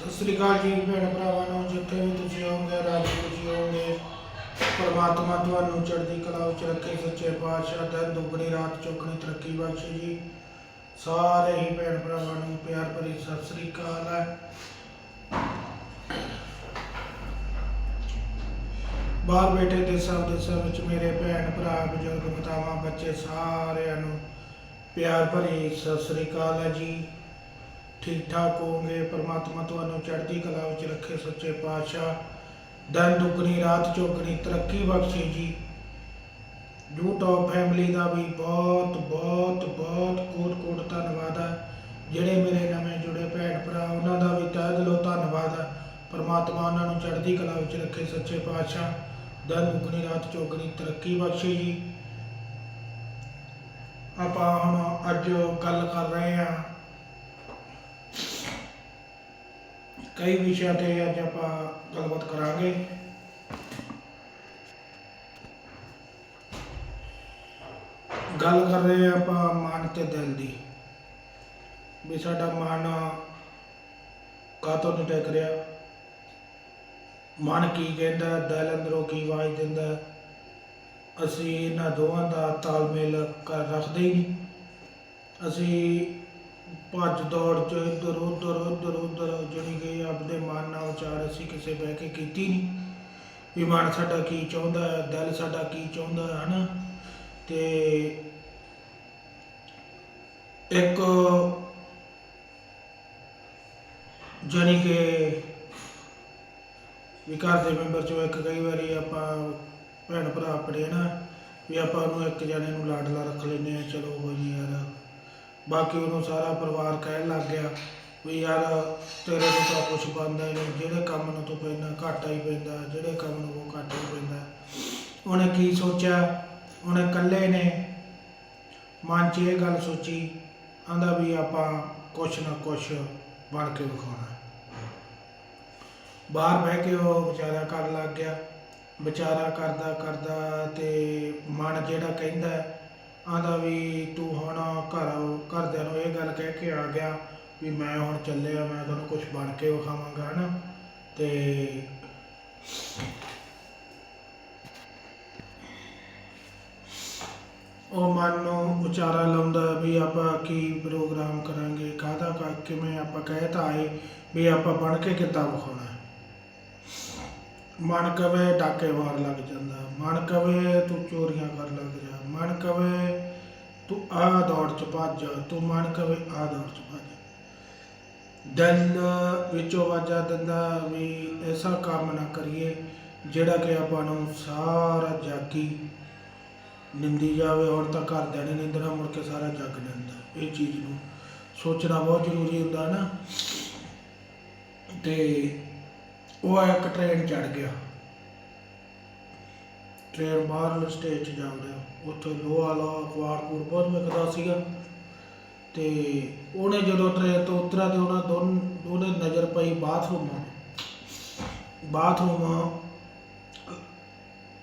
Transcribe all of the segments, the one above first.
ਸਤਿ ਸ੍ਰੀ ਅਕਾਲ ਜੀ ਭੈਣ ਭਰਾਵਾਂ ਨੂੰ ਜਿੱਥੇ ਵੀ ਤੁਸੀਂ ਹੋਵੋਗੇ, ਰਾਜੀ ਖੁਸ਼ੀ ਹੋਵੋਗੇ। ਪਰਮਾਤਮਾ ਤੁਹਾਨੂੰ ਚੜ੍ਹਦੀ ਕਲਾ ਵਿੱਚ ਰੱਖੇ, ਸੱਚੇ ਪਾਤਸ਼ਾਹ ਦਿਨ ਦੁਗਣੀ ਰਾਤ ਚੌਗਣੀ ਤਰੱਕੀ ਬਖਸ਼ੇ ਜੀ। ਸਾਰੇ ਹੀ ਭੈਣ ਭਰਾਵਾਂ ਨੂੰ ਪਿਆਰ ਭਰੀ ਸਤਿ ਸ੍ਰੀ ਅਕਾਲ ਹੈ। ਬਾਹਰ ਬੈਠੇ ਦੇਸਾਂ ਵਿਦੇਸਾਂ ਵਿੱਚ ਮੇਰੇ ਭੈਣ ਭਰਾ, ਬਜ਼ੁਰਗ, ਮਾਤਾਵਾਂ, ਬੱਚੇ ਸਾਰਿਆਂ ਨੂੰ ਪਿਆਰ ਭਰੀ ਸਤਿ ਸ੍ਰੀ ਅਕਾਲ ਹੈ ਜੀ। ਠੀਕ ਠਾਕ ਹੋਵੋਗੇ, ਪਰਮਾਤਮਾ ਤੁਹਾਨੂੰ ਚੜ੍ਹਦੀ ਕਲਾ ਵਿੱਚ ਰੱਖੇ ਸੱਚੇ ਪਾਤਸ਼ਾਹ। ਦਿਨ ਦੁਗਣੀ ਰਾਤ ਚੌਗਣੀ, ਤਰੱਕੀ ਬਖਸ਼ੇ ਜੀ। YouTube ਫੈਮਿਲੀ ਦਾ ਵੀ ਬਹੁਤ ਬਹੁਤ ਬਹੁਤ ਕੋਟ ਕੋਟ ਧੰਨਵਾਦ ਹੈ ਜਿਹੜੇ ਮੇਰੇ ਨਵੇਂ ਜੁੜੇ ਭੈਣ ਭਰਾ, ਉਹਨਾਂ ਦਾ ਵੀ ਤਹਿ ਦਿਲੋਂ ਧੰਨਵਾਦ ਹੈ ਪਰਮਾਤਮਾ ਉਹਨਾਂ ਨੂੰ ਚੜ੍ਹਦੀ ਕਲਾ ਵਿੱਚ ਰੱਖੇ ਸੱਚੇ ਪਾਤਸ਼ਾਹ। ਦਿਨ ਦੁਗਣੀ ਰਾਤ ਚੌਗਣੀ, ਤਰੱਕੀ ਬਖਸ਼ੇ ਜੀ। ਆਪਾਂ ਹੁਣ ਅੱਜ ਗੱਲ ਕਰ ਰਹੇ ਹਾਂ ਕਈ ਵਿਸ਼ਿਆਂ ਤੇ ਅੱਜ ਆਪਾਂ ਗੱਲਬਾਤ ਕਰਾਂਗੇ। ਗੱਲ ਕਰ ਰਹੇ ਹਾਂ ਆਪਾਂ ਮਨ ਤੇ ਦਿਲ ਦੀ। ਵੀ ਸਾਡਾ ਮਨ ਕਾਤੋਂ ਨਹੀਂ ਟਿਕ ਰਿਹਾ? ਮਨ ਕੀ ਕਹਿੰਦਾ, ਦਿਲ ਅੰਦਰੋਂ ਕੀ ਆਵਾਜ਼ ਦਿੰਦਾ? ਅਸੀਂ ਇਹਨਾਂ ਦੋਵਾਂ ਦਾ ਤਾਲਮੇਲ ਕਰ ਰੱਖਦੇ ਹੀ ਨਹੀਂ। ਅਸੀਂ ਭੱਜ ਦੌੜ ਚ ਇੱਧਰ, ਉੱਧਰ ਉੱਧਰ ਉੱਧਰ ਜਿਹੜੀ ਗਈ, ਆਪਦੇ ਮਨ ਨਾਲ ਵਿਚਾਰ ਅਸੀਂ ਕਿਸੇ ਬਹਿ ਕੇ ਕੀਤੀ ਨਹੀਂ ਵੀ ਮਨ ਸਾਡਾ ਕੀ ਚਾਹੁੰਦਾ ਹੈ, ਦਿਲ ਸਾਡਾ ਕੀ ਚਾਹੁੰਦਾ ਹੈ, ਹਨਾ? ਤੇ ਇੱਕ ਜਾਣੀ ਕਿ ਵੀ ਘਰ ਦੇ ਮੈਂਬਰ ਚੋਂ ਇੱਕ ਕਈ ਵਾਰੀ ਆਪਾਂ ਭੈਣ ਭਰਾ ਆਪਣੇ ਨਾ ਵੀ ਆਪਾਂ ਉਹਨੂੰ ਇੱਕ ਜਣੇ ਨੂੰ ਲਾਡਲਾ ਰੱਖ ਲੈਂਦੇ ਆ ਚਲੋ ਕੋਈ ਨਹੀਂ ਬਾਕੀ ਉਹਨੂੰ ਸਾਰਾ ਪਰਿਵਾਰ ਕਹਿਣ ਲੱਗ ਗਿਆ ਵੀ ਯਾਰ ਤੇਰੇ ਤੋਂ ਤਾਂ ਕੁਝ ਬਣਦਾ ਹੀ ਨਹੀਂ, ਜਿਹੜੇ ਕੰਮ ਨੂੰ ਤੂੰ ਪੈਂਦਾ, ਘਾਟਾ ਹੀ ਪੈਂਦਾ, ਜਿਹੜੇ ਕੰਮ ਨੂੰ ਉਹ ਘਾਟਾ ਹੀ ਪੈਂਦਾ। ਉਹਨੇ ਕੀ ਸੋਚਿਆ? ਉਹਨੇ ਇਕੱਲੇ ਨੇ ਮਨ 'ਚ ਇਹ ਗੱਲ ਸੋਚੀ ਆਂਦਾ ਵੀ ਆਪਾਂ ਕੁਛ ਨਾ ਕੁਛ ਬਣ ਕੇ ਵਿਖਾਉਣਾ। ਬਾਹਰ ਬਹਿ ਕੇ ਉਹ ਵਿਚਾਰਾ ਕਰਨ ਲੱਗ ਗਿਆ। ਵਿਚਾਰਾ ਕਰਦਾ ਕਰਦਾ ਤੇ ਮਨ ਜਿਹੜਾ ਕਹਿੰਦਾ ਆਂਦਾ ਵੀ ਤੂੰ ਹੁਣ ਘਰ, ਘਰਦਿਆਂ ਨੂੰ ਇਹ ਗੱਲ ਕਹਿ ਕੇ ਆ ਗਿਆ ਵੀ ਮੈਂ ਹੁਣ ਚੱਲਿਆ, ਮੈਂ ਤੁਹਾਨੂੰ ਕੁਝ ਬਣ ਕੇ ਵਿਖਾਵਾਂਗਾ, ਹਨਾ? ਤੇ ਉਹ ਮਨ ਨੂੰ ਉਚਾਰਾ ਲਾਉਂਦਾ ਵੀ ਆਪਾਂ ਕੀ ਪ੍ਰੋਗਰਾਮ ਕਰਾਂਗੇ, ਕਾਹਦਾ ਕਰ, ਕਿਵੇਂ ਆਪਾਂ ਕਹਿ ਤਾਂ ਆਏ ਵੀ ਆਪਾਂ ਬਣ ਕੇ ਕਿੱਦਾਂ ਵਿਖਾਉਣਾ ਮਨ ਕਵੇ ਡਾਕੇ ਮਾਰ ਲੱਗ ਜਾਂਦਾ, ਮਨ ਕਵੇ ਤੂੰ ਚੋਰੀਆਂ ਕਰ ਲੱਗ ਜਾ ਮਨ ਕਵੇ, ਤੂੰ ਆਹ ਦੌੜ ਚ ਭੱਜ ਤੂੰ ਮਨ ਕਵੇ ਆਹ ਦੌੜ ਚ ਭੱਜ ਦਿਲ ਵਿੱਚੋਂ ਵਾਜਾ ਦਿੰਦਾ ਵੀ ਐਸਾ ਕੰਮ ਨਾ ਕਰੀਏ, ਜਿਹੜਾ ਕਿ ਆਪਾਂ ਨੂੰ ਸਾਰਾ ਜਾਗੀ। ਨਿੰਦੀ ਜਾਵੇ, ਹੁਣ ਤਾਂ ਘਰਦਿਆਂ ਨੇ ਨਿੰਦਣਾ, ਮੁੜ ਕੇ ਸਾਰਾ ਜੱਗ ਨਿੰਦਾ ਇਹ ਚੀਜ਼ ਨੂੰ ਸੋਚਣਾ ਬਹੁਤ ਜ਼ਰੂਰੀ ਹੁੰਦਾ ਨਾ। ਤੇ ਉਹ ਇੱਕ ਟ੍ਰੇਨ ਚੜ ਗਿਆ। ਟ੍ਰੇਨ ਬਾਹਰ ਸਟੇਜ 'ਚ ਜਾਂਦੇ ਵੜਿਆ ਉੱਥੇ ਲੋਹਾ ਲਾ ਕੁਆਰਪੁਰ ਬਹੁਤ ਵਿਕਦਾ ਸੀਗਾ। ਤੇ ਉਹਨੇ ਜਦੋਂ ਟ੍ਰੇਨ ਤੋਂ ਉਤਰਿਆ ਤੇ ਉਹਨਾਂ ਦੋਨ ਉਹਨੇ ਨਜ਼ਰ ਪਈ ਬਾਥਰੂਮ ਬਾਥਰੂਮ,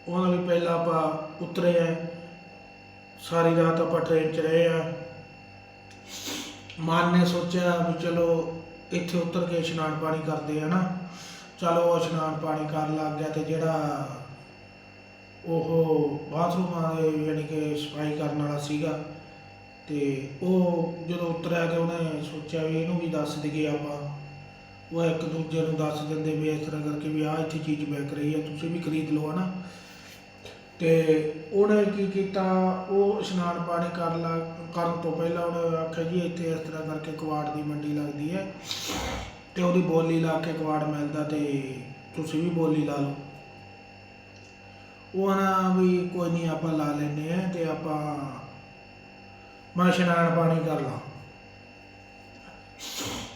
ਉਹਨਾਂ ਵੀ ਪਹਿਲਾਂ ਆਪਾਂ ਉਤਰੇ ਆ। ਸਾਰੀ ਰਾਤ ਆਪਾਂ ਟ੍ਰੇਨ 'ਚ ਰਹੇ ਆ। ਮਨ ਨੇ ਸੋਚਿਆ ਵੀ ਚਲੋ ਇੱਥੇ ਉਤਰ ਕੇ ਇਸ਼ਨਾਨ ਪਾਣੀ ਕਰਦੇ ਆ ਨਾ। ਚਲੋ ਉਹ ਇਸ਼ਨਾਨ ਪਾਣੀ ਕਰਨ ਲੱਗ ਗਿਆ ਤੇ ਜਿਹੜਾ ਉਹ ਬਾਥਰੂਮਾਂ ਦੇ ਯਾਨੀ ਕਿ ਸਫ਼ਾਈ ਕਰਨ ਵਾਲਾ ਸੀਗਾ ਤੇ ਉਹ ਜਦੋਂ ਉਤਰਿਆ ਤੇ ਉਹਨੇ ਸੋਚਿਆ ਵੀ ਇਹਨੂੰ ਵੀ ਦੱਸ ਦਈਏ ਆਪਾਂ। ਉਹ ਇੱਕ ਦੂਜੇ ਨੂੰ ਦੱਸ ਦਿੰਦੇ ਵੀ ਇਸ ਤਰ੍ਹਾਂ ਕਰਕੇ ਵੀ ਆਹ ਇੱਥੇ ਚੀਜ਼ ਵਿਕ ਰਹੀ ਹੈ ਤੁਸੀਂ ਵੀ ਖਰੀਦ ਲਓ ਹਨਾ। ਤੇ ਉਹਨੇ ਕੀ ਕੀਤਾ, ਉਹ ਇਸ਼ਨਾਨ ਪਾਣੀ ਕਰ ਲਾ, ਕਰਨ ਤੋਂ ਪਹਿਲਾਂ ਉਹਨੇ ਆਖਿਆ ਜੀ ਇੱਥੇ ਇਸ ਤਰ੍ਹਾਂ ਕਰਕੇ ਕਵਾੜ ਦੀ ਮੰਡੀ ਲੱਗਦੀ ਹੈ ਤੇ ਉਹਦੀ ਬੋਲੀ ਲਾ ਕੇ ਕਵਾੜ ਮਿਲਦਾ ਤੇ ਤੁਸੀਂ ਵੀ ਬੋਲੀ ਲਾ ਲਓ। ਉਹ ਨਾ ਵੀ ਕੋਈ ਨਹੀਂ ਆਪਾਂ ਲਾ ਲੈਨੇ ਆ ਤੇ ਆਪਾਂ ਮੈਂ ਇਸ਼ਨਾਨ ਪਾਣੀ ਕਰ ਲਾਂ।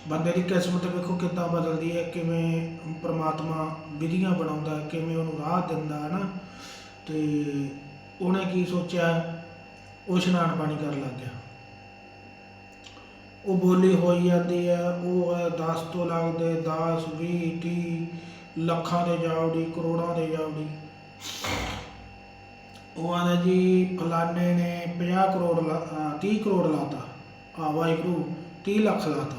ਬੰਦੇ ਦੀ ਕਿਸਮਤ ਵੇਖੋ ਕਿੱਦਾਂ ਬਦਲਦੀ ਹੈ, ਕਿਵੇਂ ਪ੍ਰਮਾਤਮਾ ਵਿਧੀਆਂ ਬਣਾਉਂਦਾ, ਕਿਵੇਂ ਉਹਨੂੰ ਰਾਹ ਦਿੰਦਾ ਹੈ ਨਾ। ਤੇ ਉਹਨੇ ਕੀ ਸੋਚਿਆ? ਉਹ ਇਸ਼ਨਾਨ ਪਾਣੀ ਕਰਨ ਲੱਗ ਗਿਆ। ਉਹ ਬੋਲੀ ਹੋਈ ਜਾਂਦੀ ਹੈ, ਉਹ ਹੈ 10 ਤੋਂ ਲੱਗਦੇ 10 20 30 ਲੱਖਾਂ ਦੇ ਜਾਵੜੀ ਕਰੋੜਾਂ ਦੇ ਜਾਵੜੀ ਉਹ ਆਂਦਾ ਜੀ, ਫਲਾਣੇ ਨੇ 50 ਕਰੋੜ ਲਾ- ਅਹ 30 ਕਰੋੜ ਲਾਤਾ। ਆ ਵਾਹਿਗੁਰੂ 30 ਲੱਖ ਲਾਤਾ।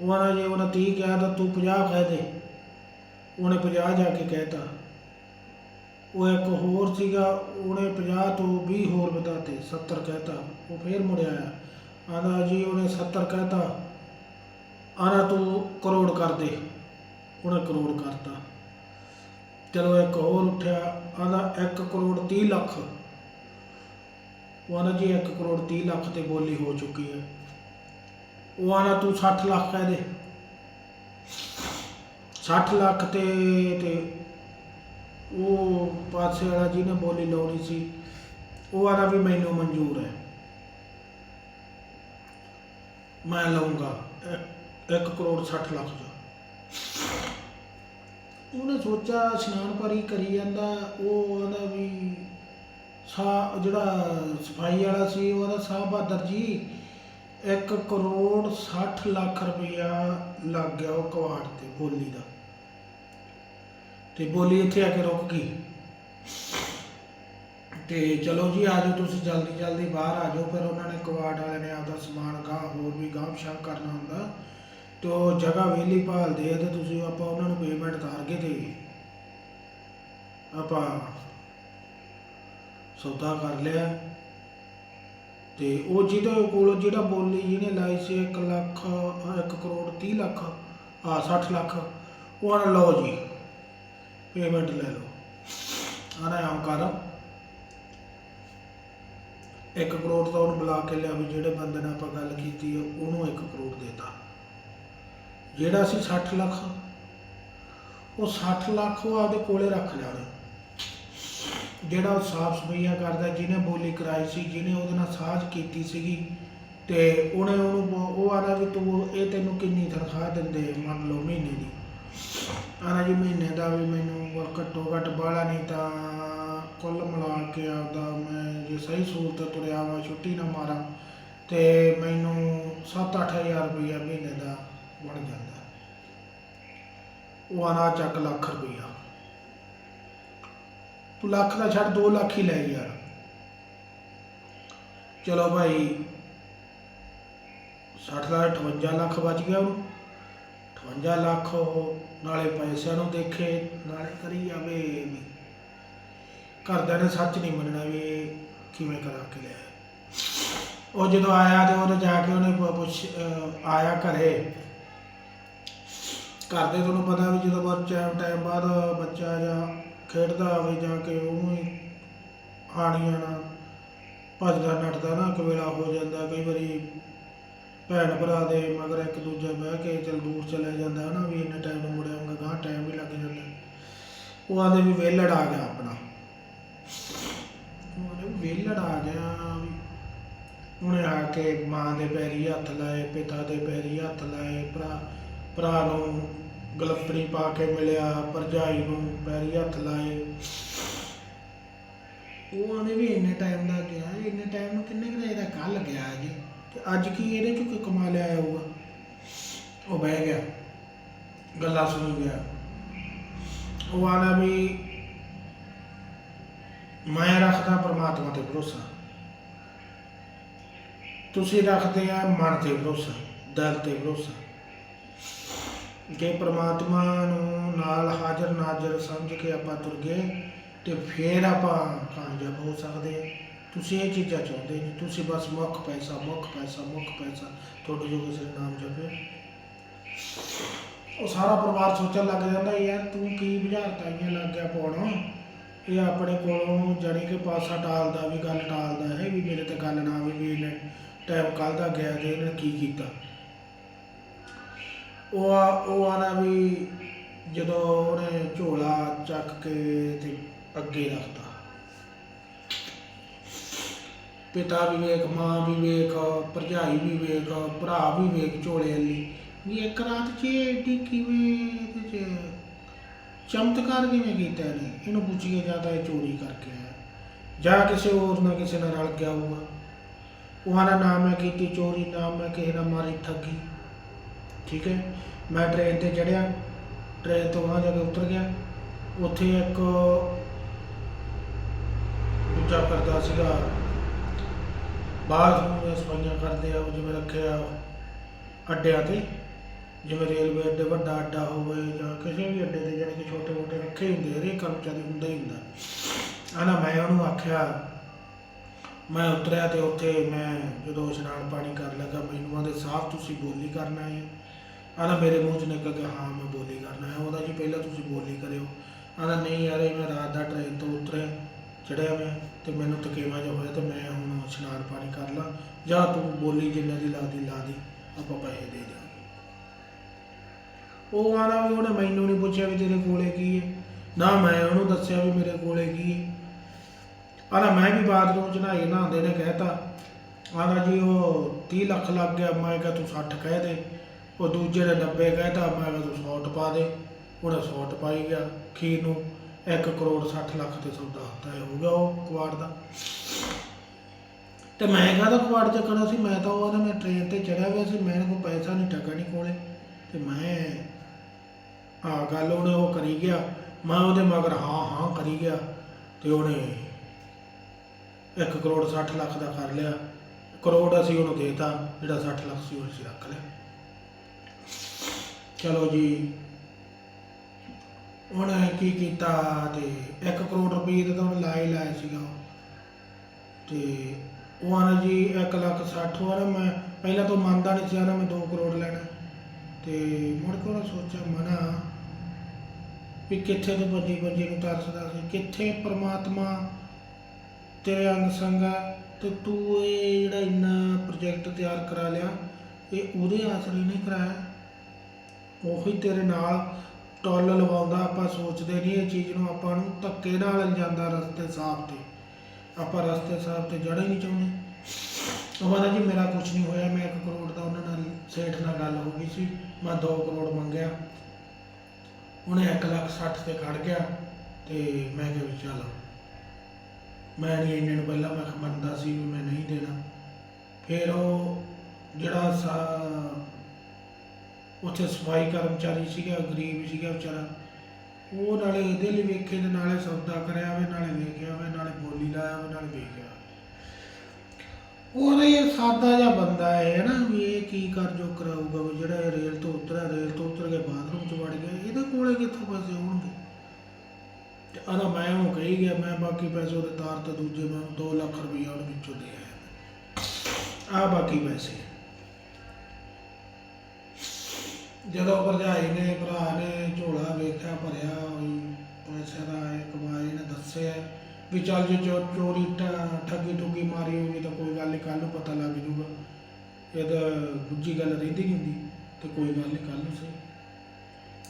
ਉਹਨਾਂ ਜੀ, ਉਹਨੇ 30 ਕਿਹਾ ਤਾਂ ਤੂੰ 50 ਕਹਿ ਦੇ। ਉਹਨੇ 50 ਜਾ ਕੇ ਕਹਿਤਾ। ਉਹ ਇੱਕ ਹੋਰ ਸੀਗਾ, ਉਹਨੇ 50 ਤੋਂ 20 ਹੋਰ ਵਧਾਤੇ 70 ਕਹਿਤਾ। ਉਹ ਫੇਰ ਮੁੜਿਆ ਆਇਆ। ਆਂਦਾ ਜੀ, ਉਹਨੇ 70 ਕਹਿਤਾ। ਆਣਾ ਤੂੰ ਕਰੋੜ ਕਰ ਦੇ। ਉਹਨੇ ਕਰੋੜ ਕਰਤਾ। ਚਲੋ ਇੱਕ ਹੋਰ ਉੱਠਿਆ ਆਂਦਾ 1 ਕਰੋੜ 30 ਲੱਖ। ਉਹ ਆਂਦਾ ਜੀ 1 ਕਰੋੜ 30 ਲੱਖ ਤੇ ਬੋਲੀ ਹੋ ਚੁੱਕੀ ਹੈ। ਉਹ ਆਂਦਾ ਤੂੰ 60 ਲੱਖ ਕਹਿ ਦੇ। 60 ਲੱਖ ਤੇ ਤੇ ਉਹ ਪਾਸੇ ਵਾਲਾ ਜਿਹਨੇ ਬੋਲੀ ਲਾਉਣੀ ਸੀ, ਉਹ ਆਂਦਾ ਵੀ ਮੈਨੂੰ ਮਨਜ਼ੂਰ ਹੈ। ਮੈਂ ਲਊਂਗਾ 1 ਕਰੋੜ 60 ਲੱਖ ਦਾ। ਉਹਨੇ ਸੋਚਿਆ ਇਸ਼ਨਾਨ ਪਾਰੀ ਕਰੀ ਜਾਂਦਾ, ਉਹ ਆਂਦਾ ਵੀ ਸਾ ਜਿਹੜਾ ਸਫ਼ਾਈ ਵਾਲਾ ਸੀ, ਉਹਦਾ ਸਾਹ ਬਹਾਦਰ ਜੀ 1 ਕਰੋੜ 60 ਲੱਖ ਰੁਪਇਆ ਲੱਗ ਗਿਆ ਉਹ ਕਵਾੜ ਤੇ ਬੋਲੀ ਦਾ। ਤੇ ਬੋਲੀ ਇੱਥੇ ਆ ਕੇ ਰੁਕ ਗਈ। ਤੇ ਚਲੋ ਜੀ, ਆ ਜਾਓ ਤੁਸੀਂ ਜਲਦੀ ਜਲਦੀ ਬਾਹਰ ਆ ਜਾਓ, ਫਿਰ ਉਹਨਾਂ ਨੇ ਕਵਾੜ ਵਾਲੇ ਨੇ ਆਪਦਾ ਸਮਾਨ ਗਾਹ ਹੋਰ ਵੀ ਗਾਹ ਸ਼ਾਹ ਕਰਨਾ ਹੁੰਦਾ। ਤੇ ਉਹ ਜਗ੍ਹਾ ਵਿਹਲੀ ਭਾਲਦੇ ਆ ਤੇ ਤੁਸੀਂ ਆਪਾਂ ਉਹਨਾਂ ਨੂੰ ਪੇਮੈਂਟ ਕਰਕੇ ਕੇ ਤੇ ਆਪਾਂ ਸੌਦਾ ਕਰ ਲਿਆ। ਤੇ ਉਹ ਜਿਹਦੇ ਕੋਲ ਜਿਹੜਾ ਬੋਲੀ ਜਿਹਨੇ ਲਾਈ ਸੀ 1 ਲੱਖ 1 ਕਰੋੜ 30 ਲੱਖ ਆ 60 ਲੱਖ ਉਹ ਆਂਹਦਾ ਲਓ ਜੀ ਪੇਮੈਂਟ ਲੈ ਲਓ। ਆਣਾ ਆਮ ਕਰ। 1 ਕਰੋੜ ਤਾਂ ਉਹਨੂੰ ਬੁਲਾ ਕੇ ਲਿਆ ਵੀ ਜਿਹੜੇ ਬੰਦੇ ਨਾਲ ਆਪਾਂ ਗੱਲ ਕੀਤੀ ਹੈ, ਉਹਨੂੰ 1 ਕਰੋੜ ਦੇਤਾ। ਜਿਹੜਾ ਸੀ 60 ਲੱਖ ਉਹ 60 ਲੱਖ ਉਹ ਆਪਦੇ ਕੋਲੇ ਰੱਖ ਲਿਆ ਜਿਹੜਾ ਉਹ ਸਾਫ਼ ਸਫਾਈਆਂ ਕਰਦਾ, ਜਿਹਨੇ ਬੋਲੀ ਕਰਾਈ ਸੀ, ਜਿਹਨੇ ਉਹਦੇ ਨਾਲ ਸਾਝ ਕੀਤੀ ਸੀਗੀ, ਤੇ ਉਹਨੇ ਉਹਨੂੰ ਬ- ਉਹ ਆਦਾ ਵੀ ਤੂੰ ਇਹ ਤੈਨੂੰ ਕਿੰਨੀ ਤਨਖਾਹ ਦਿੰਦੇ, ਮੰਨ ਲਓ ਮਹੀਨੇ ਦੀ। ਆਣਾ ਜੀ ਮਹੀਨੇ ਦਾ ਵੀ ਮੈਨੂੰ ਘੱਟੋ ਘੱਟ ਬਾਹਲਾ ਨਹੀਂ ਤਾਂ ਕੁੱਲ ਮਿਲਾ ਕੇ ਆਪਦਾ ਮੈਂ ਜੇ ਸਹੀ ਸਹੂਲਤ ਤੁਰਿਆ ਵਾ, ਛੁੱਟੀ ਨਾ ਮਾਰਾਂ, ਤੇ ਮੈਨੂੰ 7-8000 ਰੁਪਈਆ ਮਹੀਨੇ ਦਾ ਬਣ ਜਾਂਦਾ ਉਹ ਆਣਾ ਚੱਕ ਲੱਖ ਰੁਪਈਆ। ਤੂੰ ਲੱਖ ਦਾ ਛੱਡ 2 ਲੱਖ ਹੀ ਲੈ ਯਾਰ। ਚਲੋ ਭਾਈ 60 ਦਾ 58 ਲੱਖ ਬਚ ਗਿਆ ਉਹਨੂੰ। 58 ਲੱਖ ਉਹ ਨਾਲੇ ਪੈਸਿਆਂ ਨੂੰ ਦੇਖੇ, ਨਾਲੇ ਕਰੀ ਜਾਵੇ ਵੀ। ਘਰਦਿਆਂ ਨੇ ਸੱਚ ਨਹੀਂ ਮੰਨਣਾ ਵੀ ਕਿਵੇਂ ਕਰਾ ਕੇ ਲਿਆ ਉਹ ਜਦੋਂ ਆਇਆ ਤੇ ਉਹਨੇ ਜਾ ਕੇ ਉਹਨੇ ਪੁੱਛ ਆਇਆ ਘਰੇ। ਘਰ ਦੇ ਤੁਹਾਨੂੰ ਪਤਾ ਵੀ ਜਦੋਂ ਬੱਚਾ ਟਾਈਮ ਬਾਅਦ ਬੱਚਾ ਜਾਂ ਖੇਡਦਾ ਹੋਵੇ ਜਾ ਕੇ ਉਹਨੂੰ ਹੀ ਹਾਣੀਆਂ ਨਾਲ ਭੱਜਦਾ ਨੱਠਦਾ ਨਾ, ਇੱਕ ਹੋ ਜਾਂਦਾ, ਕਈ ਵਾਰੀ ਭੈਣ ਭਰਾ ਦੇ ਮਗਰ ਇੱਕ ਦੂਜੇ ਬਹਿ ਕੇ ਚਲ ਦੂਰ ਚਲੇ ਜਾਂਦਾ ਹੈ ਵੀ ਇੰਨੇ ਟਾਈਮ ਨੂੰ ਮੁੜਿਆ ਆਉਂਗਾ ਗਾਂ ਟਾਈਮ ਵੀ ਲੱਗ ਜਾਂਦਾ। ਉਹ ਆਂਦੇ ਵੀ ਵੇਲੜ ਆ ਗਿਆ ਆਪਣਾ। ਉਹ ਵੇਲੜ ਆ ਗਿਆ ਵੀ। ਉਹਨੇ ਆ ਕੇ ਮਾਂ ਦੇ ਪੈਰੀ ਹੱਥ ਲਾਏ, ਪਿਤਾ ਦੇ ਪੈਰੀ ਹੱਥ ਲਾਏ, ਭਰਾ ਭਰਾ ਨੂੰ ਗਲਪੜੀ ਪਾ ਕੇ ਮਿਲਿਆ, ਭਰਜਾਈ ਨੂੰ ਪੈਰੀ ਹੱਥ ਲਾਏ। ਉਹ ਆਂਦੇ ਵੀ ਇੰਨੇ ਟਾਈਮ ਦਾ ਗਿਆ, ਇੰਨੇ ਟਾਈਮ ਨੂੰ ਕਿੰਨੇ ਕੁ ਦਾ ਇਹਦਾ ਕੱਲ ਗਿਆ ਜੀ? ਤੇ ਅੱਜ ਕੀ ਇਹਦੇ ਚੋਂ ਕੋਈ ਕਮਾ ਲਿਆ ਹੋਊਗਾ? ਉਹ ਬਹਿ ਗਿਆ, ਗੱਲਾਂ ਸੁਣ ਗਿਆ। ਉਹ ਆਂਦਾ ਵੀ ਮੈਂ ਰੱਖਦਾ ਪਰਮਾਤਮਾ ਤੇ ਭਰੋਸਾ। ਤੁਸੀਂ ਰੱਖਦੇ ਆ ਮਨ ਤੇ ਭਰੋਸਾ ਦਰ ਤੇ ਭਰੋਸਾ। ਕਿ ਪ੍ਰਮਾਤਮਾ ਨੂੰ ਨਾਲ ਹਾਜ਼ਰ ਨਾਜ਼ਰ ਸਮਝ ਕੇ ਆਪਾਂ ਤੁਰ ਗਏ ਤੇ ਫੇਰ ਆਪਾਂ ਕਾਮਯਾਬ ਹੋ ਸਕਦੇ ਹਾਂ। ਤੁਸੀਂ ਇਹ ਚੀਜ਼ਾਂ ਚਾਹੁੰਦੇ ਨਹੀਂ। ਤੁਸੀਂ ਬਸ ਮੁੱਖ ਪੈਸਾ ਮੁੱਖ ਪੈਸਾ ਮੁੱਖ ਪੈਸਾ ਤੁਹਾਡੇ ਜੋ ਕਿਸੇ ਨਾਮ ਜਪੇ। ਉਹ ਸਾਰਾ ਪਰਿਵਾਰ ਸੋਚਣ ਲੱਗ ਜਾਂਦਾ, ਯਾਰ ਤੂੰ ਕੀ ਬੁਝਾਰਤਾਂ? ਲੱਗ ਗਿਆ ਪਾਉਣਾ ਇਹ ਆਪਣੇ ਕੋਲੋਂ ਜਾਣੀ ਕਿ ਪਾਸਾ ਟਾਲਦਾ ਵੀ, ਗੱਲ ਟਾਲਦਾ ਹੈ ਵੀ ਮੇਰੇ ਤੇ ਗੱਲ ਨਾ ਆਵੇ, ਵੀ ਇਹਨੇ ਟਾਈਮ ਕੱਲ ਦਾ ਗਿਆ ਤੇ ਇਹਨੇ ਕੀ ਕੀਤਾ? ਉਹ ਆ, ਉਹ ਆਣਾ ਵੀ ਜਦੋਂ ਉਹਨੇ ਝੋਲਾ ਚੱਕ ਕੇ ਤੇ ਅੱਗੇ ਰੱਖਤਾ। ਪਿਤਾ ਵੀ ਵੇਖ ਮਾਂ ਵੀ ਵੇਖ ਭਰਜਾਈ ਵੀ ਵੇਖ ਭਰਾ ਵੀ ਵੇਖ ਝੋਲੇ ਲਈ ਵੀ ਇੱਕ ਰਾਤ 'ਚ ਏਡੀ ਕਿਵੇਂ ਇਹਦੇ 'ਚ ਚਮਤਕਾਰ ਕਿਵੇਂ ਕੀਤਾ ਨੇ ਇਹਨੂੰ ਪੁੱਛੀਏ ਜਾਂ ਤਾਂ ਇਹ ਚੋਰੀ ਕਰਕੇ ਆਇਆ। ਜਾਂ ਕਿਸੇ ਹੋਰ ਨਾਲ ਕਿਸੇ ਨਾਲ ਰਲ ਗਿਆ ਹੋਊਗਾ। ਉਹਦਾ ਨਾਮ ਮੈਂ ਕੀਤੀ ਚੋਰੀ ਨਾਮ ਮੈਂ ਕਿਸੇ ਨਾਲ ਮਾਰੀ ਠੱਗੀ। ਠੀਕ ਹੈ? ਮੈਂ ਟ੍ਰੇਨ ਤੇ ਚੜਿਆ ਟ੍ਰੇਨ ਤੋਂ ਬਾਹਰ ਜਾ ਕੇ ਉਤਰ ਗਿਆ, ਉੱਥੇ ਇੱਕ ਦੂਜਾ ਕਰਦਾ ਸੀਗਾ। ਬਾਹਰ ਨੂੰ ਸਫਾਈਆਂ ਕਰਦੇ ਆ, ਉਹ ਜਿਵੇਂ ਰੱਖਿਆ ਅੱਡਿਆਂ ਤੇ। ਜਿਵੇਂ ਰੇਲਵੇ ਅੱਡੇ, ਵੱਡਾ ਅੱਡਾ ਹੋਵੇ ਜਾਂ ਕਿਸੇ ਵੀ ਅੱਡੇ ਤੇ ਜਿਹੜੇ ਕਿ ਛੋਟੇ ਮੋਟੇ ਰੱਖੇ ਹੁੰਦੇ ਹਰੇਕ ਕਰਮਚਾਰੀ ਹੁੰਦਾ ਹੀ ਹੁੰਦਾ। ਆਨਾ ਮੈਂ ਉਹਨੂੰ ਆਖਿਆ, ਮੈਂ ਉਤਰਿਆ ਤੇ ਉੱਥੇ ਮੈਂ ਜਦੋਂ ਇਸ਼ਨਾਨ ਪਾਣੀ ਕਰ ਲੱਗਾ, ਮੈਨੂੰ ਉਹਦੇ ਸਾਫ਼ ਤੁਸੀਂ ਬੋਲੀ ਕਰਨਾ ਹੈ ਆਂਦਾ ਮੇਰੇ ਮੂੰਹ 'ਚ ਨਿਕਲ ਗਿਆ ਹਾਂ, ਮੈਂ ਬੋਲੀ ਕਰਨਾ ਹੈ। ਉਹਦਾ ਜੀ, ਪਹਿਲਾਂ ਤੁਸੀਂ ਬੋਲੀ ਕਰਿਓ। ਆਂਦਾ ਨਹੀਂ ਯਾਰ, ਇਹ ਮੈਂ ਰਾਤ ਦਾ ਟ੍ਰੇਨ ਤੋਂ ਉਤਰਿਆ ਚੜਿਆ ਮੈਂ ਤੇ ਮੈਨੂੰ ਤਕੇਵਾ ਜਿਹਾ ਹੋਇਆ ਤੇ ਮੈਂ ਹੁਣ ਇਸ਼ਨਾਨ ਪਾਣੀ ਕਰ ਲਾਂ। ਜਾਂ ਤੂੰ ਬੋਲੀ ਜਿੰਨਾ ਦੀ ਲੱਗਦੀ ਲਾ ਦੀ, ਆਪਾਂ ਪੈਸੇ ਦੇ ਦਿਆਂਗੇ। ਉਹ ਆਂਦਾ ਵੀ ਉਹਨੇ ਮੈਨੂੰ ਨਹੀਂ ਪੁੱਛਿਆ ਵੀ ਤੇਰੇ ਕੋਲੇ ਕੀ ਹੈ ਨਾ ਮੈਂ ਉਹਨੂੰ ਦੱਸਿਆ ਵੀ ਮੇਰੇ ਕੋਲੇ ਕੀ ਹੈ ਆਂਦਾ ਮੈਂ ਵੀ ਬਾਥਰੂਮ ਚ ਨਹਾਈ, ਨਹਾਉਂਦੇ ਨੇ ਕਹਿਤਾ। ਆਂਦਾ ਜੀ, ਉਹ 30 ਲੱਖ ਲੱਗ ਗਿਆ। ਮੈਂ ਕਿਹਾ, ਤੂੰ 60 ਕਹਿ ਦੇ। ਉਹ ਦੂਜੇ ਨੇ 90 ਕਹਿਤਾ, ਮੈਂ ਕਿਹਾ ਤੂੰ 100 ਟਪਾ ਦੇ। ਉਹਨੇ 100 ਟਪਾਈ ਗਿਆ ਖੀਰ ਨੂੰ 1 ਕਰੋੜ 60 ਲੱਖ ਤੇ ਸੌਦਾ ਹੁੰਦਾ ਹੈ ਹੋ ਗਿਆ ਉਹ ਕੁਆੜ ਦਾ। ਤੇ ਮੈਂ ਕਾਹਦਾ ਕੁਆੜ ਚੱਕਣਾ ਸੀ? ਮੈਂ ਤਾਂ ਉਹਨੇ ਮੈਂ ਟ੍ਰੇਨ ਤੇ ਚੜਿਆ ਹੋਇਆ ਸੀ ਮੇਰੇ ਕੋਲ ਪੈਸਾ ਨਹੀਂ ਟਕਾ ਨਹੀਂ ਕੋਲੇ। ਤੇ ਮੈਂ ਆ ਗੱਲ ਉਹਨੇ ਉਹ ਕਰੀ ਗਿਆ, ਮੈਂ ਉਹਦੇ ਮਗਰ ਹਾਂ ਹਾਂ ਕਰੀ ਗਿਆ। ਤੇ ਉਹਨੇ 1 ਕਰੋੜ 60 ਲੱਖ ਦਾ ਕਰ ਲਿਆ। ਕਰੋੜ ਅਸੀਂ ਉਹਨੂੰ ਦੇਤਾ, ਜਿਹੜਾ 60 ਲੱਖ ਸੀ ਉਹ ਅਸੀਂ ਰੱਖ ਲਿਆ। ਚਲੋ ਜੀ। ਉਹਨੇ ਕੀ ਕੀਤਾ ਤੇ 1 ਕਰੋੜ ਰੁਪਏ ਦਾ ਤਾਂ ਉਹਨੇ ਲਾਇਆ ਹੀ ਲਾਇਆ ਸੀਗਾ। ਉਹ। ਤੇ ਉਹ ਆਣਾ ਜੀ 1 ਲੱਖ 60 ਵਾਲਾ ਮੈਂ ਪਹਿਲਾਂ ਤੋਂ ਮੰਨਦਾ ਨਹੀਂ ਸੀ ਆਣਾ ਮੈਂ 2 ਕਰੋੜ ਲੈਣਾ। ਤੇ ਮੁੜ ਕੇ ਉਹਨੇ ਸੋਚਿਆ, ਮਨਾ, ਵੀ ਕਿੱਥੇ ਤੋਂ ਬੱਜੀ ਬੱਜੀ ਨੂੰ ਤਰਸਦਾ ਸੀ, ਕਿੱਥੇ ਪ੍ਰਮਾਤਮਾ ਤੇਰੇ ਅੰਗ ਸੰਗ ਆ, ਤੇ ਤੂੰ ਇਹ ਜਿਹੜਾ ਇੰਨਾ ਪ੍ਰੋਜੈਕਟ ਤਿਆਰ ਕਰਾ ਲਿਆ, ਇਹ ਉਹਦੇ ਆਸਰੇ ਨਹੀਂ ਕਰਾਇਆ। ਉਹੀ ਤੇਰੇ ਨਾਲ ਟੋਲ ਲਵਾਉਂਦਾ, ਆਪਾਂ ਸੋਚਦੇ ਨਹੀਂ ਇਹ ਚੀਜ਼ ਨੂੰ, ਆਪਾਂ ਨੂੰ ਧੱਕੇ ਨਾਲ ਜਾਂਦਾ ਰਸਤੇ ਸਾਫ਼ ਤੇ। ਆਪਾਂ ਰਸਤੇ ਸਾਫ਼ ਤੇ ਜੜਾ ਹੀ ਨਹੀਂ ਚਾਹੁੰਦੇ। ਉਹ ਕਹਿੰਦਾ ਜੀ, ਮੇਰਾ ਕੁਝ ਨਹੀਂ ਹੋਇਆ, ਮੈਂ 1 ਕਰੋੜ ਦਾ ਉਹਨਾਂ ਨਾਲ ਸੇਠ ਨਾਲ ਗੱਲ ਹੋ ਗਈ ਸੀ, ਮੈਂ 2 ਕਰੋੜ ਮੰਗਿਆ। ਉਹਨੇ 1 ਲੱਖ 60 ਤੇ ਖੜ ਗਿਆ ਤੇ ਮੈਂ ਕਿਹਾ ਵੀ ਚੱਲ, ਮੈਂ ਨਹੀਂ ਇੰਨੇ ਨੂੰ ਪਹਿਲਾਂ, ਮੈਂ ਮੰਨਦਾ ਸੀ ਵੀ ਮੈਂ ਨਹੀਂ ਦੇਣਾ। ਫਿਰ ਉਹ ਜਿਹੜਾ ਸਾ ਉੱਥੇ ਸਫ਼ਾਈ ਕਰਮਚਾਰੀ ਸੀਗਾ, ਗਰੀਬ ਸੀਗਾ ਵਿਚਾਰਾ। ਉਹ ਨਾਲੇ ਇਹਦੇ ਲਈ ਵੇਖੇ ਤੇ ਨਾਲੇ ਸੌਦਾ ਕਰਿਆ ਵੇ, ਨਾਲੇ ਵੇਖਿਆ ਵੇ, ਨਾਲੇ ਬੋਲੀ ਲਾਇਆ ਵੇ, ਨਾਲੇ ਵੇਖਿਆ। ਉਹਦਾ ਇਹ ਸਾਦਾ ਜਿਹਾ ਬੰਦਾ ਹੈ ਨਾ ਵੀ ਇਹ ਕੀ ਕਰ ਜੋ ਕਰਾਊਗਾ ਵੀ ਜਿਹੜਾ ਇਹ ਰੇਲ ਤੋਂ ਉਤਰਿਆ, ਰੇਲ ਤੋਂ ਉਤਰ ਕੇ ਬਾਥਰੂਮ 'ਚ ਵੜ ਗਿਆ, ਇਹਦੇ ਕੋਲੇ ਕਿੱਥੋਂ ਪੈਸੇ ਹੋਣਗੇ? ਤੇ ਆਦਾ ਮੈਂ ਉਹ ਕਹੀ ਗਿਆ, ਮੈਂ ਬਾਕੀ ਪੈਸੇ ਉਹਦੇ ਤਾਰ ਤੇ ਦੂਜੇ ਮੈਂ 2 ਲੱਖ ਰੁਪਈਆ ਉਹਦੇ ਵਿੱਚੋਂ ਦੇ ਆਇਆ। ਆ ਬਾਕੀ ਪੈਸੇ। ਜਦੋਂ ਭਰਜਾਈ ਨੇ, ਭਰਾ ਨੇ ਝੋਲਾ ਵੇਖਿਆ, ਭਰਿਆ ਹੋਈ ਪੈਸੇ ਦਾ ਇਹ ਕਮਾਏ ਨੇ ਦੱਸਿਆ ਵੀ ਚੱਲ ਜੇ ਚੋ, ਚੋਰੀ ਠ- ਠੱਗੀ ਠੁੱਗੀ ਮਾਰੀ ਹੋਗੀ ਤਾਂ ਕੋਈ ਗੱਲ ਨਹੀਂ ਕੱਲ ਨੂੰ ਪਤਾ ਲੱਗ ਜੂਗਾ। ਇਹ ਤਾਂ ਦੂਜੀ ਗੱਲ ਰਹਿੰਦੀ ਨਹੀਂ ਹੁੰਦੀ, ਤੇ ਕੋਈ ਗੱਲ ਨਹੀਂ ਕੱਲ ਨੂੰ ਸਹੀ।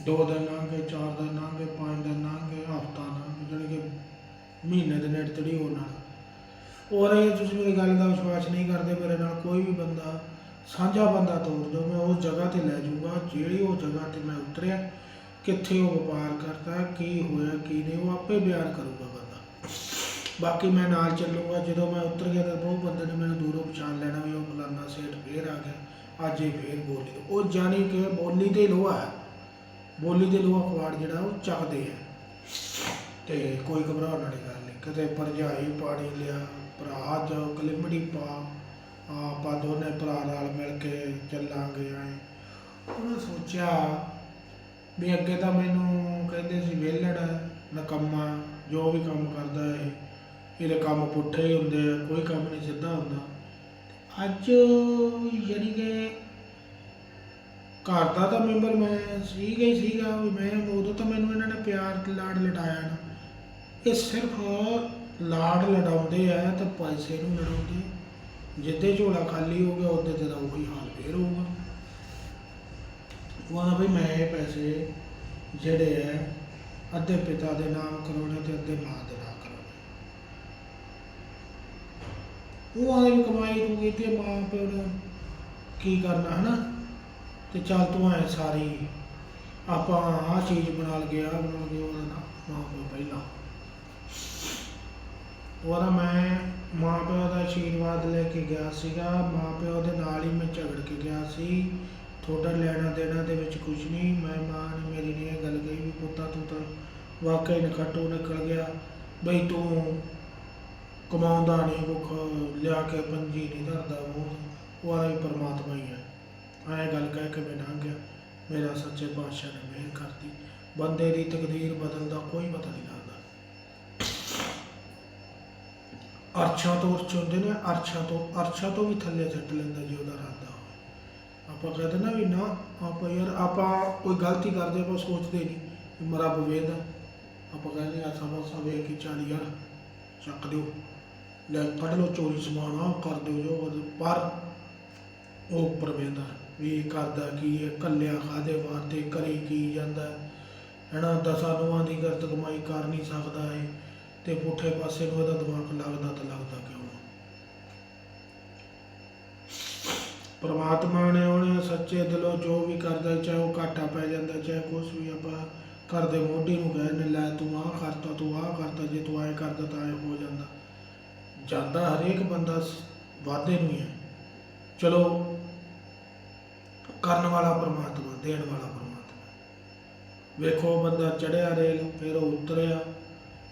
ਦੋ ਦਿਨ ਲੰਘ ਗਏ, ਚਾਰ ਦਿਨ ਲੰਘ ਗਏ, ਪੰਜ ਦਿਨ ਲੰਘ ਗਏ, ਹਫਤਾ ਲੰਘ ਗਿਆ, ਜਾਣੀ ਕਿ ਮਹੀਨੇ ਦੇ ਨੇੜੇ ਤੇੜੀ ਹੋਣ ਨਾਲ ਔਰ ਇਹ ਤੁਸੀਂ ਮੇਰੀ ਗੱਲ ਦਾ ਵਿਸ਼ਵਾਸ ਨਹੀਂ ਕਰਦੇ ਮੇਰੇ ਨਾਲ, ਕੋਈ ਵੀ ਬੰਦਾ ਸਾਂਝਾ ਬੰਦਾ ਤੋਰ ਦਿਓ, ਮੈਂ ਉਸ ਜਗ੍ਹਾ ਤੇ ਲੈ ਜਾਊਗਾ, ਜਿਹੜੀ ਉਹ ਜਗ੍ਹਾ ਤੇ ਮੈਂ ਉਤਰਿਆ, ਕਿੱਥੇ ਉਹ ਵਪਾਰ ਕਰਦਾ, ਕੀ ਹੋਇਆ, ਕੀ ਨਹੀਂ, ਉਹ ਆਪੇ ਬਿਆਨ ਕਰੂਗਾ ਬੰਦਾ। ਬਾਕੀ ਮੈਂ ਨਾਲ ਚੱਲੂਗਾ, ਜਦੋਂ ਮੈਂ ਉਤਰ ਗਿਆ ਤਾਂ ਬਹੁਤ ਬੰਦੇ ਨੇ ਮੈਨੂੰ ਦੂਰੋਂ ਪਛਾਣ ਲੈਣਾ ਵੀ ਉਹ ਫਲਾਨਾ ਸੇਠ ਫੇਰ ਆ ਗਿਆ, ਅੱਜ ਇਹ ਫੇਰ ਬੋਲੀ ਉਹ ਜਾਣੀ ਕਿ ਬੋਲੀ ਤੇ ਲੋਹਾ ਹੈ, ਬੋਲੀ ਦੇ ਲੋਹਾ ਖਵਾੜ ਜਿਹੜਾ ਉਹ ਚੱਕਦੇ ਆ। ਤੇ ਕੋਈ ਘਬਰਾਉਣ ਵਾਲੀ ਗੱਲ ਨਹੀਂ ਕਦੇ ਭਰਜਾਈ ਪਾਣੀ ਲਿਆ, ਭਰਾ ਜਾਓ, ਕਲਿਮੜੀ ਪਾ ਆਪਾਂ ਦੋਨੇ ਭਰਾ ਨਾਲ ਮਿਲ ਕੇ ਚੱਲਾਂਗੇ ਆਏ। ਉਹਨੇ ਸੋਚਿਆ ਵੀ ਅੱਗੇ ਤਾਂ ਮੈਨੂੰ ਕਹਿੰਦੇ ਸੀ ਵਿਹਲੜ, ਨਕੰਮਾ, ਜੋ ਵੀ ਕੰਮ ਕਰਦਾ ਇਹ ਇਹਦੇ ਕੰਮ ਪੁੱਠੇ ਹੀ ਹੁੰਦੇ ਆ, ਕੋਈ ਕੰਮ ਨਹੀਂ ਸਿੱਧਾ ਹੁੰਦਾ। ਅੱਜ ਯਾਨੀ ਕਿ ਘਰ ਦਾ ਤਾਂ ਮੈਂਬਰ ਮੈਂ ਸੀਗਾ ਹੀ ਸੀਗਾ, ਵੀ ਮੈਂ ਉਦੋਂ ਤਾਂ ਮੈਨੂੰ ਇਹਨਾਂ ਨੇ ਪਿਆਰ ਤੇ ਲਾਡ ਲਟਾਇਆ ਨਾ। ਇਹ ਸਿਰਫ ਲਾਡ ਲਡਾਉਂਦੇ ਆ ਤੇ ਪੈਸੇ ਨੂੰ ਲੜਾਉਂਦੇ ਜਿੱਦੇ ਝੋਲਾ ਖਾਲੀ ਹੋ ਗਿਆ, ਉਹਦੇ ਤੇ ਤਾਂ ਉਹੀ ਹਾਲ ਫੇਰ ਹੋਊਗਾ। ਉਹ ਆਂਦਾ ਵੀ ਮੈਂ ਇਹ ਪੈਸੇ ਜਿਹੜੇ ਆ ਅੱਧੇ ਪਿਤਾ ਦੇ ਨਾਮ ਕਰਾਉਣੇ ਤੇ ਅੱਧੇ ਮਾਂ ਦੇ ਨਾਮ ਕਰਾਉਣੇ। ਉਹ ਆਂਦੇ ਕਮਾਈ ਤੂੰ ਕੀਤੀ ਮਾਂ ਪਿਓ ਨੇ, ਕੀ ਕਰਨਾ ਹਨਾ? ਤੇ ਚੱਲ ਤੂੰ ਐ ਸਾਰੀ, ਆਪਾਂ ਆਹ ਚੀਜ਼ ਬਣਾ ਲਗੇ ਆ ਬਣਾ ਲਗੇ ਉਹਦਾ ਨਾ ਮਾਂ ਪਿਓ ਪਹਿਲਾਂ। ਉਹਦਾ ਮੈਂ ਮਾਂ ਪਿਓ ਦਾ ਆਸ਼ੀਰਵਾਦ ਲੈ ਕੇ ਗਿਆ ਸੀਗਾ। ਮਾਂ ਪਿਓ ਦੇ ਨਾਲ ਹੀ ਮੈਂ ਝਗੜ ਕੇ ਗਿਆ ਸੀ। ਤੁਹਾਡਾ ਲੈਣਾ ਦੇਣਾ ਦੇ ਵਿੱਚ ਕੁਝ ਨਹੀਂ। ਮੈਂ ਮਾਂ ਨੇ ਮੇਰੀ ਨੇ ਇਹ ਗੱਲ ਕਹੀ ਵੀ ਪੁੱਤਾ, ਤੂੰ ਤਾਂ ਵਾਕਈ ਨਖੱਟੋ ਨਿਕਲ ਗਿਆ। ਬਈ ਤੂੰ ਕਮਾਉਂਦਾ ਨਹੀਂ, ਭੁੱਖ ਲਿਆ ਕੇ ਪੰਜੀ ਨਹੀਂ ਧਰਦਾ, ਉਹ ਉਹ ਆਈ ਪਰਮਾਤਮਾ ਹੀ ਹੈ। ਐਂ ਗੱਲ ਕਹਿ ਕੇ ਮੈਂ ਲੰਘ ਗਿਆ। ਮੇਰਾ ਸੱਚੇ ਪਾਤਸ਼ਾਹ ਨੇ ਮਿਹਰ ਕਰਤੀ। ਬੰਦੇ ਦੀ ਤਕਦੀਰ ਬਦਲਦਾ ਕੋਈ ਪਤਾ ਨਹੀਂ। ਅਰਸ਼ਾਂ ਤੋਂ ਉੱਚ ਹੁੰਦੇ ਨੇ, ਅਰਸ਼ਾਂ ਤੋਂ ਅਰਸ਼ਾਂ ਤੋਂ ਵੀ ਥੱਲੇ ਸਿੱਟ ਲੈਂਦਾ ਜੀ ਉਹਦਾ ਇਰਾਦਾ ਹੋਵੇ ਆਪਾਂ ਕਹਿੰਦੇ ਨਾ ਵੀ ਨਾ, ਆਪਾਂ ਯਾਰ ਆਪਾਂ ਕੋਈ ਗਲਤੀ ਕਰਦੇ, ਆਪਾਂ ਸੋਚਦੇ ਨਹੀਂ ਵੀ ਮਰਾ ਬਵੇਦਾ ਆਪਾਂ ਕਹਿੰਦੇ ਆ ਸਭਾ ਸਭੇ ਕੀ ਚਾਲ ਯਾਰ, ਚੱਕ ਦਿਓ। ਲੈ ਕੱਢ ਲਓ ਚੋਰੀ ਸਮਾਨ ਆ ਕਰ ਦਿਓ ਜੋ ਪਰ ਉਹ ਉੱਪਰ ਵੇਂਦਾ ਵੀ ਇਹ ਕਰਦਾ ਕੀ ਹੈ, ਕੱਲਿਆ ਖਾਦੇ ਵਾਸਤੇ ਕਰੀ ਕੀ ਜਾਂਦਾ ਹੈ। ਨਾ ਦਸਾਂ ਨੂੰਹਾਂ ਦੀ ਗਰਤ ਕਮਾਈ ਕਰ ਨਹੀਂ ਸਕਦਾ ਹੈ ਤੇ ਪੁੱਠੇ ਪਾਸੇ ਨੂੰ ਇਹਦਾ ਦਿਮਾਗ ਲੱਗਦਾ ਤਾਂ ਲੱਗਦਾ ਕਿਉਂ ਨਾ? ਪ੍ਰਮਾਤਮਾ ਨੇ ਉਹਨੇ ਸੱਚੇ ਦਿਲੋਂ ਜੋ ਵੀ ਕਰਦਾ, ਚਾਹੇ ਉਹ ਘਾਟਾ ਪੈ ਜਾਂਦਾ, ਚਾਹੇ ਕੁਛ ਵੀ ਆਪਾਂ ਘਰ ਦੇ ਮੋਢੀ ਨੂੰ ਕਹਿੰਦੇ ਲੈ ਤੂੰ ਆਹ ਕਰਤਾ, ਤੂੰ ਆਹ ਕਰਤਾ, ਜੇ ਤੂੰ ਐਂ ਕਰਦਾ ਤਾਂ ਐਂ ਹੋ ਜਾਂਦਾ। ਜਾਂਦਾ ਹਰੇਕ ਬੰਦਾ ਸ- ਵਾਧੇ ਨੂੰ ਹੈ। ਚਲੋ, ਕਰਨ ਵਾਲਾ ਪ੍ਰਮਾਤਮਾ, ਦੇਣ ਵਾਲਾ ਪ੍ਰਮਾਤਮਾ। ਵੇਖੋ ਬੰਦਾ ਚੜਿਆ ਰੇਲ, ਫਿਰ ਉਹ ਉਤਰਿਆ।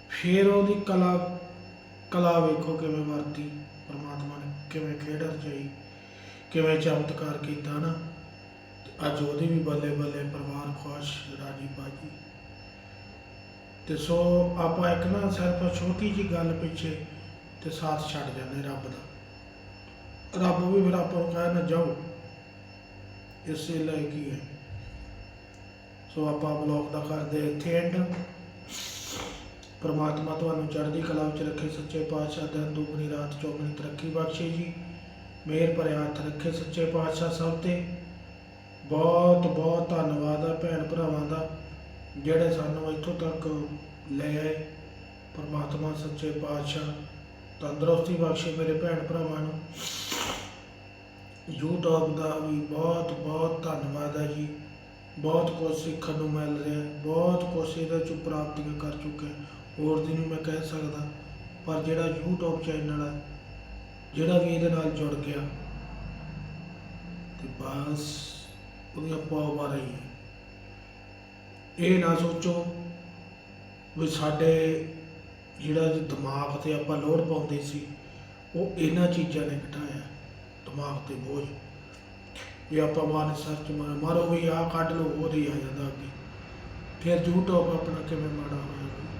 ਫਿਰ ਉਹਦੀ ਕਲਾ ਕਲਾ ਵੇਖੋ ਕਿਵੇਂ ਵਰਤੀ, ਪ੍ਰਮਾਤਮਾ ਨੇ, ਕਿਵੇਂ ਖੇਡ ਰਚਾਈ, ਕਿਵੇਂ ਚਮਤਕਾਰ ਕੀਤਾ ਨਾ। ਅੱਜ ਉਹਦੀ ਵੀ ਬੱਲੇ ਬੱਲੇ ਪਰਿਵਾਰ ਖੁਸ਼ ਰਾਜੀ ਬਾਜੀ। ਤੇ ਸੋ ਆਪਾਂ ਇੱਕ ਨਾ ਸਿਰਫ ਛੋਟੀ ਜੀ ਗੱਲ ਪਿੱਛੇ ਤੇ ਸਾਥ ਛੱਡ ਜਾਂਦੇ ਰੱਬ ਦਾ। ਰੱਬ ਵੀ ਫਿਰ ਆਪਾਂ ਨੂੰ ਕਹੇ ਨਾ ਜਾਓ, ਇਸੇ ਲਈ ਕੀ ਹੈ। ਸੋ ਆਪਾਂ ਬਲੌਗ ਦਾ ਕਰਦੇ ਇੱਥੇ ਐਂਡ ਪਰਮਾਤਮਾ ਤੁਹਾਨੂੰ ਚੜ੍ਹਦੀ ਕਲਾ ਵਿੱਚ ਰੱਖੇ ਸੱਚੇ ਪਾਤਸ਼ਾਹ ਦਿਨ ਦੁਗਣੀ ਰਾਤ ਚੌਗਣੀ ਤਰੱਕੀ ਬਖਸ਼ੇ ਜੀ। ਮਿਹਰ ਭਰਿਆ ਹੱਥ ਰੱਖੇ ਸੱਚੇ ਪਾਤਸ਼ਾਹ ਸਭ ਤੇ। ਬਹੁਤ ਬਹੁਤ ਧੰਨਵਾਦ ਆ ਭੈਣ ਭਰਾਵਾਂ ਦਾ, ਜਿਹੜੇ ਸਾਨੂੰ ਇੱਥੋਂ ਤੱਕ ਲੈ ਆਏ। ਪਰਮਾਤਮਾ ਸੱਚੇ ਪਾਤਸ਼ਾਹ ਤੰਦਰੁਸਤੀ ਬਖਸ਼ੇ ਮੇਰੇ ਭੈਣ ਭਰਾਵਾਂ ਨੂੰ। YouTube ਦਾ ਵੀ ਬਹੁਤ ਬਹੁਤ ਧੰਨਵਾਦ ਹੈ ਜੀ। ਬਹੁਤ ਕੁਝ ਸਿੱਖਣ ਨੂੰ ਮਿਲ ਰਿਹਾ, ਬਹੁਤ ਕੁਝ ਇਹਦੇ ਚ ਪ੍ਰਾਪਤੀਆਂ ਕਰ ਚੁੱਕੇ। ਹੋਰ ਦੀ ਨਹੀਂ ਮੈਂ ਕਹਿ ਸਕਦਾ, ਪਰ ਜਿਹੜਾ YouTube ਚੈਨਲ ਹੈ ਜਿਹੜਾ ਵੀ ਇਹਦੇ ਨਾਲ ਜੁੜ ਗਿਆ, ਤੇ ਬਸ ਉਹਦੀਆਂ ਪਾਵਰ ਹੀ ਹੈ। ਇਹ ਨਾ ਸੋਚੋ ਵੀ ਸਾਡੇ ਜਿਹੜਾ ਦਿਮਾਗ ਤੇ ਆਪਾਂ ਲੋਡ ਪਾਉਂਦੇ ਸੀ, ਉਹ ਇਹਨਾਂ ਚੀਜ਼ਾਂ ਨੇ ਘਟਾਇਆ, ਦਿਮਾਗ ਤੇ ਬੋਝ। ਜੇ ਆਪਾਂ ਮਨ ਸਰਚ ਮਾਰ, ਮਾਰੋ ਵੀ ਆਹ ਕੱਢ ਲਓ, ਉਹਦੇ ਹੀ ਆ ਜਾਂਦਾ ਅੱਗੇ। ਫਿਰ YouTube ਆਪਣਾ ਕਿਵੇਂ ਮਾੜਾ ਹੋਇਆ? ਕੋਈ।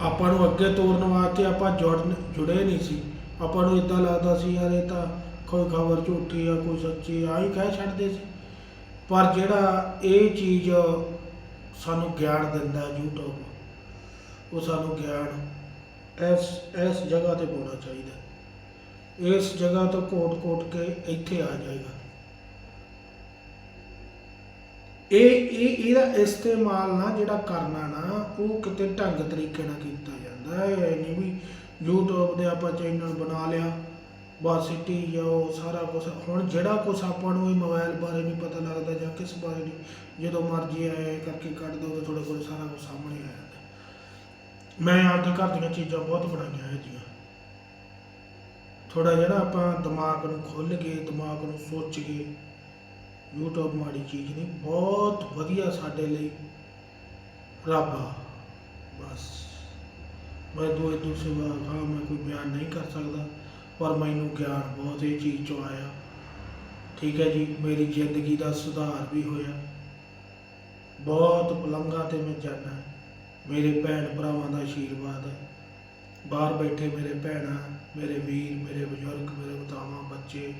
ਆਪਾਂ ਨੂੰ ਅੱਗੇ ਤੋਰਨ ਵਾਸਤੇ ਆਪਾਂ ਜੁੜਨ ਜੁੜੇ ਨਹੀਂ ਸੀ। ਆਪਾਂ ਨੂੰ ਇਦਾਂ ਲੱਗਦਾ ਸੀ, ਯਾਰ ਇਹ ਤਾਂ ਕੋਈ ਖਬਰ ਝੂਠੀ ਆ, ਕੋਈ ਸੱਚੀ ਆ ਹੀ ਕਹਿ ਛੱਡਦੇ ਸੀ। ਪਰ ਜਿਹੜਾ ਇਹ ਚੀਜ਼ ਸਾਨੂੰ ਗਿਆਨ ਦਿੰਦਾ ਹੈ YouTube ਉਹ ਸਾਨੂੰ ਗਿਆਨ ਇਸ ਇਸ ਜਗ੍ਹਾ ਤੇ ਪਾਉਣਾ ਚਾਹੀਦਾ। ਇਸ ਜਗ੍ਹਾ ਤੋਂ ਕੋਟ-ਕੋਟ ਕੇ ਇੱਥੇ ਆ ਜਾਏਗਾ। ਇਹ ਇਹ, ਇਹਦਾ ਇਸਤੇਮਾਲ ਨਾ ਜਿਹੜਾ ਕਰਨਾ ਨਾ, ਉਹ ਕਿਤੇ ਢੰਗ ਤਰੀਕੇ ਨਾਲ ਕੀਤਾ ਜਾਂਦਾ ਹੈ। ਇਹ ਨਹੀਂ ਵੀ YouTube ਦੇ ਆਪਾਂ ਚੈਨਲ ਬਣਾ ਲਿਆ, ਬਸ ਸਿੱਟੀ ਜਾਓ ਸਾਰਾ ਕੁਝ ਹੁਣ ਜਿਹੜਾ ਕੁਝ ਆਪਾਂ ਨੂੰ ਇਹ ਮੋਬਾਈਲ ਬਾਰੇ ਨਹੀਂ ਪਤਾ ਲੱਗਦਾ ਜਾਂ ਕਿਸ ਬਾਰੇ ਨਹੀਂ ਜਦੋਂ ਮਰਜ਼ੀ ਆਏ ਕਰਕੇ ਕੱਢ ਦੋ ਤਾਂ ਤੁਹਾਡੇ ਕੋਲ ਸਾਰਾ ਕੁਝ ਸਾਹਮਣੇ ਆ ਜਾਂਦਾ। ਮੈਂ ਆਪਦੇ ਘਰ ਦੀਆਂ ਚੀਜ਼ਾਂ ਬਹੁਤ ਬਣਾਈਆਂ ਹੈ ਜੀਆਂ ਥੋੜਾ ਜਿਹੜਾ ਆਪਾਂ ਦਿਮਾਗ ਨੂੰ ਖੁੱਲ ਕੇ ਦਿਮਾਗ ਨੂੰ ਸੋਚ ਕੇ YouTube ਮਾੜੀ ਚੀਜ਼ ਨਹੀਂ, ਬਹੁਤ ਵਧੀਆ ਸਾਡੇ ਲਈ ਰੱਬ ਆ। ਬਸ। ਮੈਂ ਦੋ ਇਹ ਸਿਵਾ ਹਾਂ, ਮੈਂ ਕੋਈ ਬਿਆਨ ਨਹੀਂ ਕਰ ਸਕਦਾ, ਪਰ ਮੈਨੂੰ ਗਿਆਨ ਬਹੁਤ ਇਹ ਚੀਜ਼ ਚੋਂ ਆਇਆ। ਠੀਕ ਹੈ ਜੀ, ਮੇਰੀ ਜ਼ਿੰਦਗੀ ਦਾ ਸੁਧਾਰ ਵੀ ਹੋਇਆ। ਬਹੁਤ ਪਲੰਘਾਂ ਤੇ ਮੈਂ ਜਾਣਾ ਮੇਰੇ ਭੈਣ ਭਰਾਵਾਂ ਦਾ ਆਸ਼ੀਰਵਾਦ ਹੈ। ਬਾਹਰ ਬੈਠੇ ਮੇਰੇ ਭੈਣਾਂ, ਮੇਰੇ ਵੀਰ, ਮੇਰੇ ਬਜ਼ੁਰਗ, ਮੇਰੇ ਮਾਤਾਵਾਂ, ਬੱਚੇ,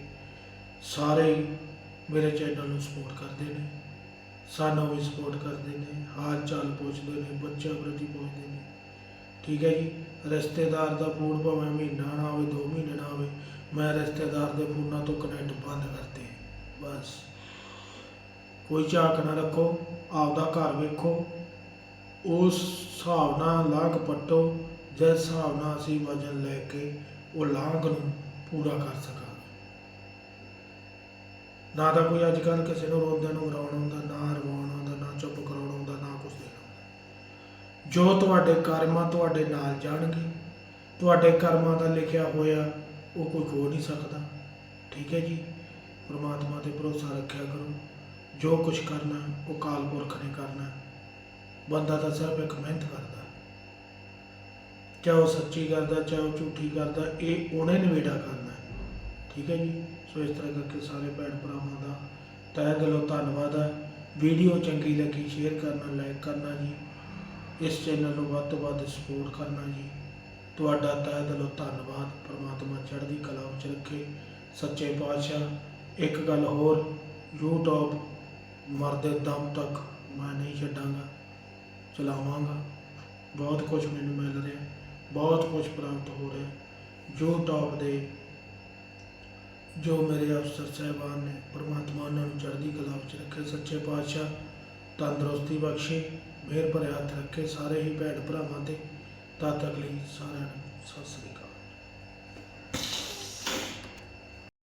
ਸਾਰੇ ਮੇਰੇ ਚੈਨਲ ਨੂੰ ਸਪੋਰਟ ਕਰਦੇ ਨੇ। ਸਾਨੂੰ ਵੀ ਸਪੋਰਟ ਕਰਦੇ ਨੇ। ਹਾਲ ਚਾਲ ਪੁੱਛਦੇ ਨੇ, ਬੱਚਿਆਂ ਪ੍ਰਤੀ ਪੁੱਛਦੇ ਨੇ। ਠੀਕ ਹੈ ਜੀ? ਰਿਸ਼ਤੇਦਾਰ ਦਾ ਫੋਨ ਭਾਵੇਂ ਮਹੀਨਾ ਨਾ ਆਵੇ 2 ਮਹੀਨੇ ਨਾ ਆਵੇ, ਮੈਂ ਰਿਸ਼ਤੇਦਾਰ ਦੇ ਫੋਨਾਂ ਤੋਂ ਕਨੈਕਟ ਬੰਦ ਕਰਤੇ ਬਸ। ਕੋਈ ਝਾਕ ਨਾ ਰੱਖੋ, ਆਪਦਾ ਘਰ ਵੇਖੋ। ਉਸ ਹਿਸਾਬ ਨਾਲ ਲਾਗ ਪੱਟੋ, ਜਿਸ ਹਿਸਾਬ ਨਾਲ ਅਸੀਂ ਵਜਨ ਲੈ ਕੇ ਉਹ ਲਾਗ ਨੂੰ ਪੂਰਾ ਕਰ ਸਕਾਂ। ਨਾ ਤਾਂ ਕੋਈ ਅੱਜ ਕੱਲ੍ਹ ਕਿਸੇ ਨੂੰ ਰੋਂਦਿਆਂ ਨੂੰ ਰਵਾਉਣ ਹੁੰਦਾ ਨਾ ਰਵਾਉਣ ਹੁੰਦਾ ਨਾ ਚੁੱਪ ਕਰਾਉਣ ਹੁੰਦਾ ਨਾ ਕੁਝ ਦੇਣਾ ਹੁੰਦਾ ਜੋ ਤੁਹਾਡੇ ਕਰਮਾਂ ਤੁਹਾਡੇ ਨਾਲ ਜਾਣਗੇ, ਤੁਹਾਡੇ ਕਰਮਾਂ ਦਾ ਲਿਖਿਆ ਹੋਇਆ ਉਹ ਕੋਈ ਖੋ ਨਹੀਂ ਸਕਦਾ। ਠੀਕ ਹੈ ਜੀ? ਪ੍ਰਮਾਤਮਾ ਤੇ ਭਰੋਸਾ ਰੱਖਿਆ ਕਰੋ। ਜੋ ਕੁਝ ਕਰਨਾ, ਉਹ ਕਾਲ ਪੁਰਖ ਨੇ ਕਰਨਾ। ਬੰਦਾ ਤਾਂ ਸਿਰਫ ਇੱਕ ਮਿਹਨਤ ਕਰਦਾ। ਚਾਹੇ ਉਹ ਸੱਚੀ ਕਰਦਾ, ਚਾਹੇ ਉਹ ਝੂਠੀ ਕਰਦਾ, ਇਹ ਉਹਨੇ ਨਿਵੇੜਾ ਕਰਨਾ। ਠੀਕ ਹੈ ਜੀ? ਸੋ ਇਸ ਤਰ੍ਹਾਂ ਕਰਕੇ ਸਾਰੇ ਭੈਣ ਭਰਾਵਾਂ ਦਾ ਤਹਿ ਦਿਲੋਂ ਧੰਨਵਾਦ ਹੈ। ਵੀਡੀਓ ਚੰਗੀ ਲੱਗੀ ਸ਼ੇਅਰ ਕਰਨਾ ਲਾਈਕ ਕਰਨਾ ਜੀ। ਇਸ ਚੈਨਲ ਨੂੰ ਵੱਧ ਤੋਂ ਵੱਧ ਸਪੋਰਟ ਕਰਨਾ ਜੀ। ਤੁਹਾਡਾ ਤਹਿ ਦਿਲੋਂ ਧੰਨਵਾਦ। ਪ੍ਰਮਾਤਮਾ ਚੜ੍ਹਦੀ ਕਲਾ ਵਿੱਚ ਰੱਖੇ। ਸੱਚੇ ਪਾਤਸ਼ਾਹ, ਇੱਕ ਗੱਲ ਹੋਰ YouTube ਮਰਦੇ ਦਮ ਤੱਕ ਮੈਂ ਨਹੀਂ ਛੱਡਾਂਗਾ, ਚਲਾਵਾਂਗਾ। ਬਹੁਤ ਕੁਝ ਮੈਨੂੰ ਮਿਲ ਰਿਹਾ, ਬਹੁਤ ਕੁਝ ਪ੍ਰਾਪਤ ਹੋ ਰਿਹਾ। YouTube ਦੇ ਜੋ ਮੇਰੇ ਅਫਸਰ ਸਾਹਿਬਾਨ ਨੇ, ਪ੍ਰਮਾਤਮਾ ਉਹਨਾਂ ਨੂੰ ਚੜ੍ਹਦੀ ਕਲਾ ਵਿੱਚ ਰੱਖੇ, ਸੱਚੇ ਪਾਤਸ਼ਾਹ, ਤੰਦਰੁਸਤੀ ਬਖਸ਼ੇ, ਮਿਹਰ ਭਰੇ ਹੱਥ ਰੱਖੇ ਸਾਰੇ ਹੀ ਭੈਣ ਭਰਾਵਾਂ ਤੇ, ਤਦ ਤੱਕ ਲਈ ਸਾਰਿਆਂ ਨੂੰ ਸਤਿ ਸ੍ਰੀ ਅਕਾਲ।